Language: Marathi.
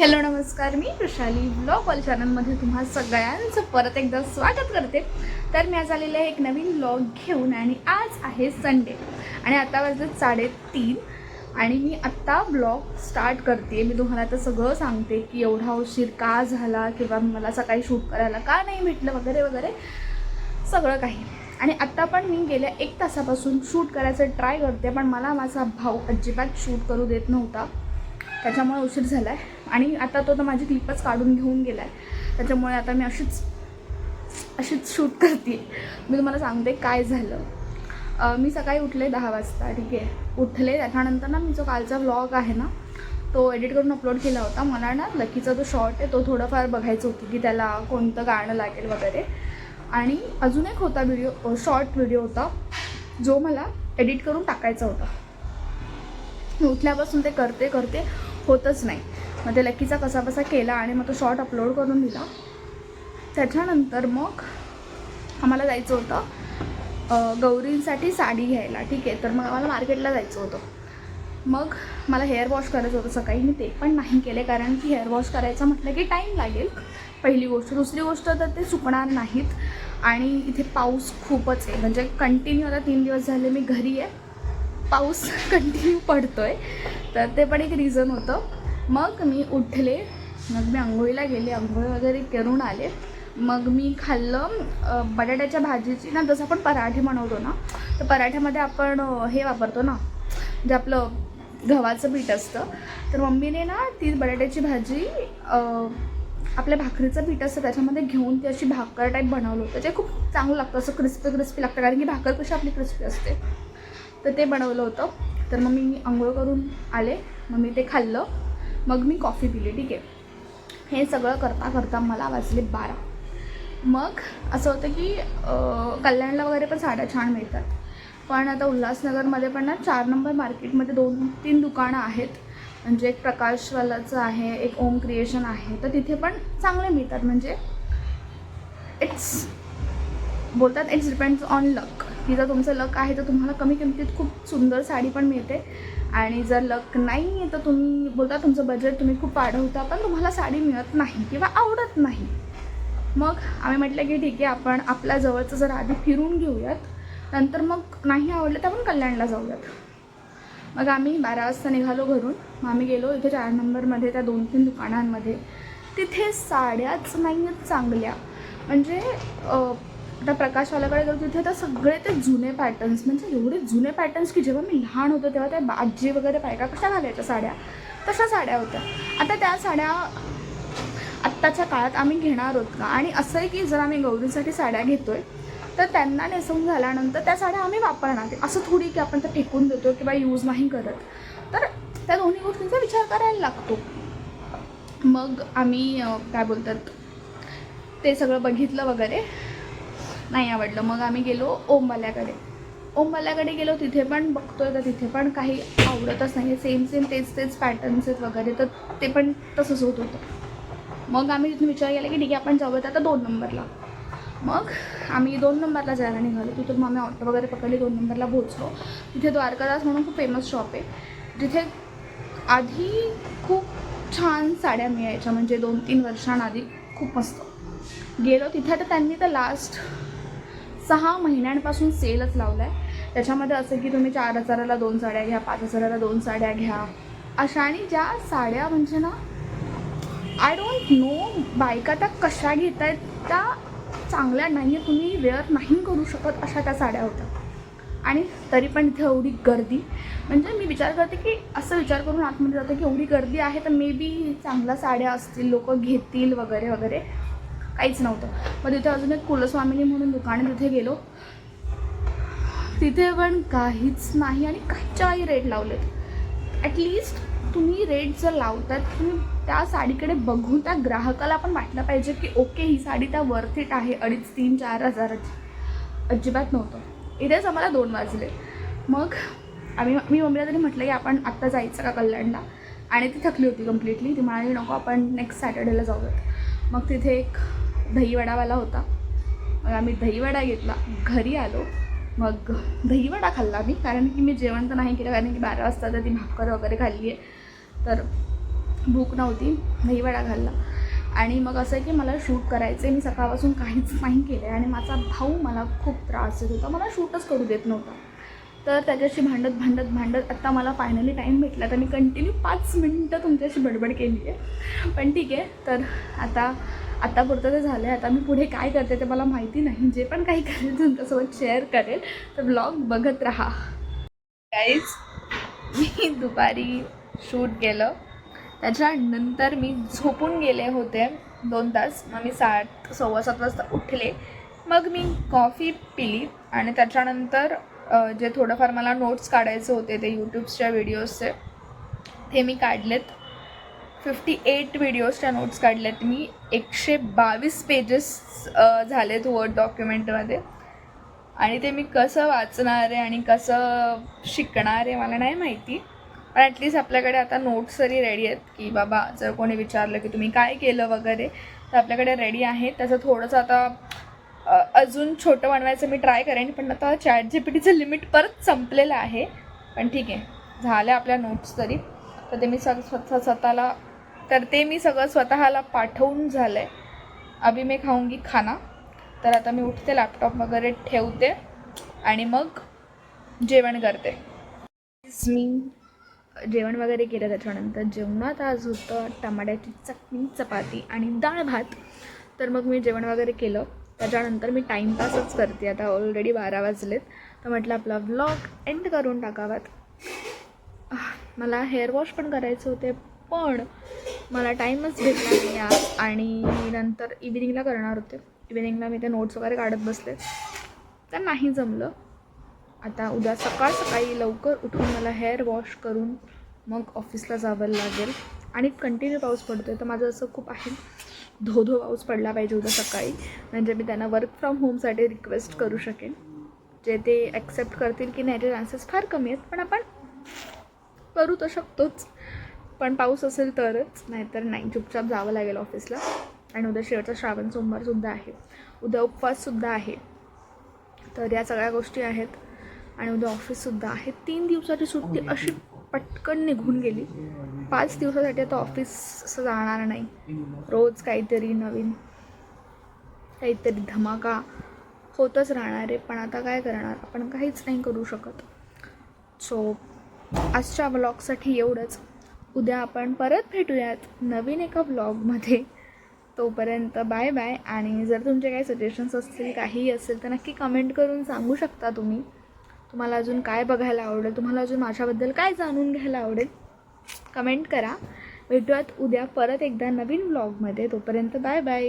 हॅलो नमस्कार. मी वृषाली ब्लॉग वाल चॅनलमध्ये तुम्हा सगळ्यांचं परत एकदा स्वागत करते. तर मी आज आलेले आहे एक नवीन ब्लॉग घेऊन आणि आज आहे संडे आणि आता वाजले साडेतीन आणि मी आत्ता ब्लॉग स्टार्ट करते मी तुम्हाला आता सगळं सांगते की एवढा उशीर का झाला किंवा मला सकाळी शूट करायला का नाही भेटलं वगैरे वगैरे सगळं काही. आणि आत्ता पण मी गेल्या एक तासापासून शूट करायचं ट्राय करते पण मला माझा भाऊ अजिबात शूट करू देत नव्हता. त्याच्यामुळे उशीर झाला आहे आणि आता तो तर माझी क्लिपच काढून घेऊन गेला आहे त्याच्यामुळे आता मी अशीच अशीच शूट करते मी तुम्हाला सांगते काय झालं. मी सकाळी उठले दहा वाजता ठीक आहे. उठले त्याच्यानंतर ना मी जो कालचा व्लॉग आहे ना तो एडिट करून अपलोड केला होता. मला ना लकीचा जो शॉर्ट आहे तो थोडंफार बघायचं होतं की त्याला कोणतं गाणं लागेल वगैरे. आणि अजून एक होता व्हिडिओ शॉर्ट व्हिडिओ होता जो मला एडिट करून टाकायचा होता. उठल्यापासून ते करते करते होतच नाही. मग ते लकीचा कसा बसा केला आणि मग तो शॉर्ट अपलोड करून दिला. त्याच्यानंतर मग आम्हाला जायचं होतं गौरींसाठी साडी घ्यायला. ठीक आहे तर मग आम्हाला मार्केटला जायचं होतं. मग मला हेअर वॉश करायचं होतं सकाळी. मी ते पण नाही केले कारण की हेअर वॉश करायचं म्हटलं की टाईम लागेल. पहिली गोष्ट. दुसरी गोष्ट तर ते सुकणार नाहीत. आणि इथे पाऊस खूपच आहे. म्हणजे कंटिन्यू आता तीन दिवस झाले मी घरी आहे. पाऊस कंटिन्यू पडतो आहे तर ते पण एक रिझन होतं. मग मी उठले मग मी आंघोळीला गेले आंघोळ वगैरे करून आले. मग मी खाल्लं बटाट्याच्या भाजीची ना जसं आपण पराठे बनवतो ना तर पराठ्यामध्ये आपण हे वापरतो ना जे आपलं गव्हाचं पीठ असतं. तर मम्मीने ना ती बटाट्याची भाजी आपल्या भाकरीचं पीठ असतं त्याच्यामध्ये घेऊन ती अशी भाकर टाईप बनवलं होतं. जे खूप चांगलं लागतं असं क्रिस्पी क्रिस्पी लागतं कारण की भाकर कशी आपली क्रिस्पी असते. तर ते बनवलं होतं. तर मग मी आंघोळ करून आले. मग मी ते खाल्लं. मग मी कॉफी पिली ठीक आहे. हे सगळं करता करता मला वाजले बारा. मग असं होतं की कल्याणला वगैरे पण साड्या छान मिळतात. पण आता उल्हासनगरमध्ये पण ना चार नंबर मार्केटमध्ये दोन तीन दुकानं आहेत. म्हणजे एक प्रकाशवालाचं आहे एक ओम क्रिएशन आहे. तर तिथे पण चांगले मिळतात. म्हणजे इट्स बोलतात इट्स डिपेंड्स ऑन लक की जर तुमचं लक आहे तर तुम्हाला कमी किमतीत खूप सुंदर साडी पण मिळते. आणि जर लक नाही आहे तर तुम्ही बोलता तुमचं बजेट तुम्ही खूप वाढवता पण तुम्हाला साडी मिळत नाही किंवा आवडत नाही. मग आम्ही म्हटलं की ठीक आहे आपण आपल्या जवळचं जर आधी फिरून घेऊयात. नंतर मग नाही आवडलं तर आपण कल्याणला जाऊयात. मग आम्ही बारा वाजता निघालो घरून. मग आम्ही गेलो इथे चार नंबरमध्ये त्या दोन तीन दुकानांमध्ये. तिथे साड्याच नाही आहेत चांगल्या. म्हणजे आता प्रकाशवाल्याकडे गेलो तिथे तर सगळे ते जुने पॅटर्न्स म्हणजे एवढे जुने पॅटर्न्स की जेव्हा मी लहान होतो तेव्हा त्या आजी वगैरे बायका कशा घालायच्या साड्या? तशा साड्या होत्या. आता त्या साड्या आत्ताच्या काळात आम्ही घेणार आहोत का? आणि असं की जर आम्ही गौरीसाठी साड्या घेतोय तर त्यांना नेसवून झाल्यानंतर त्या साड्या आम्ही वापरणार. असं थोडी की आपण त्या फेकून देतो किंवा यूज नाही करत. तर त्या दोन्ही गोष्टींचा विचार करायला लागतो. मग आम्ही काय बोलतात ते सगळं बघितलं वगैरे. नाही आवडलं. मग आम्ही गेलो ओमवाल्याकडे ओमवाल्याकडे गेलो तिथे पण बघतोय तर तिथे पण काही आवडतच नाही. सेम सेम तेच तेच पॅटर्न्स आहेत वगैरे तर ते पण तसंच होत होतं. मग आम्ही तिथून विचार केला की ठीक आहे आपण जाऊयात आता दोन नंबरला. मग आम्ही दोन नंबरला जायला निघालो. तिथून मग आम्ही ऑटो वगैरे पकडली दोन नंबरला पोहोचलो. तिथे द्वारकादास म्हणून खूप फेमस शॉप आहे. जिथे आधी खूप छान साड्या मिळायच्या. म्हणजे दोन तीन वर्षांआधी खूप मस्त. गेलो तिथे तर त्यांनी तर लास्ट सहा महिन्यांपासून सेलच लावला आहे त्याच्यामध्ये असं की तुम्ही चार हजाराला दोन साड्या घ्या पाच हजाराला दोन साड्या घ्या. अशा आणि ज्या साड्या म्हणजे ना आय डोंट नो बायका त्या कशा घेत आहेत त्या चांगल्या नाही आहे तुम्ही वेअर नाही करू शकत अशा त्या साड्या होत्या. आणि तरी पण इथे एवढी गर्दी. म्हणजे मी विचार करते की असं विचार करून आतमध्ये जाते की एवढी गर्दी आहे तर मे बी चांगल्या साड्या असतील लोक घेतील वगैरे वगैरे. काहीच नव्हतं. मग तिथे अजून एक कुलस्वामिनी म्हणून दुकान तिथे गेलो. तिथे पण काहीच नाही आणि काहीच्या काही रेट लावलेत ॲटलिस्ट तुम्ही रेट जर लावतात तुम्ही त्या साडीकडे बघून त्या ग्राहकाला पण वाटलं पाहिजे की ओके ही साडी त्या वर्थ इट आहे. अडीच तीन चार हजाराची. अजिबात नव्हतं. इथेच आम्हाला दोन वाजले. मग आम्ही मी मम्मीला तरी म्हटलं की आपण आत्ता जायचं का कल्याणला? आणि ती थकली होती कम्प्लिटली ती म्हणाली नको आपण नेक्स्ट सॅटर्डेला जाऊयात. मग तिथे एक दहीवडावाला होता. मग आम्ही दहीवडा घेतला. घरी आलो. मग दहीवडा खाल्ला मी कारण की मी जेवण तर नाही केलं. कारण की बारा वाजता तर ती भाकर वगैरे खाल्ली आहे. तर भूक नव्हती. दहीवडा खाल्ला. आणि मग असं आहे की मला शूट करायचं आहे मी सकाळपासून काहीच नाही केलं आहे आणि माझा भाऊ मला खूप त्रास देत होता. मला शूटच करू देत नव्हता. तर त्याच्याशी भांडत भांडत भांडत आत्ता मला फायनली टाईम भेटला. तर मी कंटिन्यू पाच मिनटं तुमच्याशी बडबड केली आहे पण ठीक आहे. तर आता आत्तापुरतं ते झालं आहे आता मी पुढे काय करते ते मला माहिती नाही. जे पण काही करेल तुमच्यासोबत शेअर करेल तर ब्लॉग बघत राहा. काहीच मी दुपारी शूट केलं. त्याच्यानंतर मी झोपून गेले होते दोन तास. मग मी सात सव्वा सात वाजता उठले. मग मी कॉफी पिली आणि त्याच्यानंतर जे थोडंफार मला नोट्स काढायचे होते ते यूट्यूबच्या व्हिडिओजचे ते मी काढलेत. फिफ्टी एट व्हिडिओजच्या नोट्स काढल्यात मी. एकशे बावीस पेजेस झालेत वर्ड डॉक्युमेंटमध्ये आणि ते मी कसं वाचणार आहे आणि कसं शिकणार आहे मला नाही माहिती. पण ॲटलिस्ट आपल्याकडे आता नोट्स तरी रेडी आहेत की बाबा जर कोणी विचारलं की तुम्ही काय केलं वगैरे तर आपल्याकडे रेडी आहे. त्याचं थोडंसं आता अजून छोटं बनवायचं मी ट्राय करेन पण आता चॅट जी पी टीचं लिमिट परत संपलेलं आहे. पण ठीक आहे झालं आपल्या नोट्स तरी. तर ते मी सग स्वतः स्वतःला तर ते मी सगळं स्वतःला पाठवून झालं आहे अभी मी खाऊंगी खाना. तर आता मी उठते लॅपटॉप वगैरे ठेवते आणि मग जेवण करते. मी जेवण वगैरे केलं त्याच्यानंतर जेवणात आज होतं टमाट्याची चटणी चपाती आणि डाळ भात. तर मग मी जेवण वगैरे केलं. त्याच्यानंतर मी टाईमपासच करते. आता ऑलरेडी बारा वाजलेत. तर म्हटलं आपला व्लॉग एंड करून टाकावात. मला हेअर वॉश पण करायचे होते पण मला टाईमच भेटला नाही आज आणि नंतर इव्हिनिंगला करणार होते. इव्हिनिंगला मी ते नोट्स वगैरे काढत बसले. तर नाही जमलं. आता उद्या सकाळ सकाळी लवकर उठून मला हेअर वॉश करून मग ऑफिसला जावं लागेल. आणि कंटिन्यू पाऊस पडतो आहे तर माझं असं खूप आहे. धो धो पाऊस पडला पाहिजे उद्या सकाळी. म्हणजे मी त्यांना वर्क फ्रॉम होमसाठी रिक्वेस्ट करू शकेन. जे ते ॲक्सेप्ट करतील की नाही ते चान्सेस फार कमी आहेत. पण आपण करू तर शकतोच. पण पाऊस असेल तरच नाहीतर नाही. चुपचाप जावं लागेल ऑफिसला. आणि उद्या शेवटचा श्रावण सोमवारसुद्धा आहे. उद्या उपवाससुद्धा आहे. तर या सगळ्या गोष्टी आहेत. आणि उद्या ऑफिससुद्धा आहे. तीन दिवसाची सुट्टी अशी पटकन निघून गेली. पाच दिवसासाठी आता ऑफिस जाणार नाही. रोज काहीतरी नवीन काहीतरी धमाका होतच राहणार आहे. पण आता काय करणार? आपण काहीच नाही करू शकत. सो आजच्या ब्लॉगसाठी एवढंच. उद्या आपण परत भेटूयात नवीन एका व्लॉगमध्ये तोपर्यंत बाय बाय आणि जर तुमचे काही सजेशन्स असतील काहीही असेल तर नक्की कमेंट करून सांगू शकता तुम्ही. तुम्हाला अजून काय बघायला आवडेल तुम्हाला अजून माझ्याबद्दल काय जाणून घ्यायला आवडेल कमेंट करा. भेटूयात उद्या परत एकदा नवीन व्लॉगमध्ये तोपर्यंत बाय बाय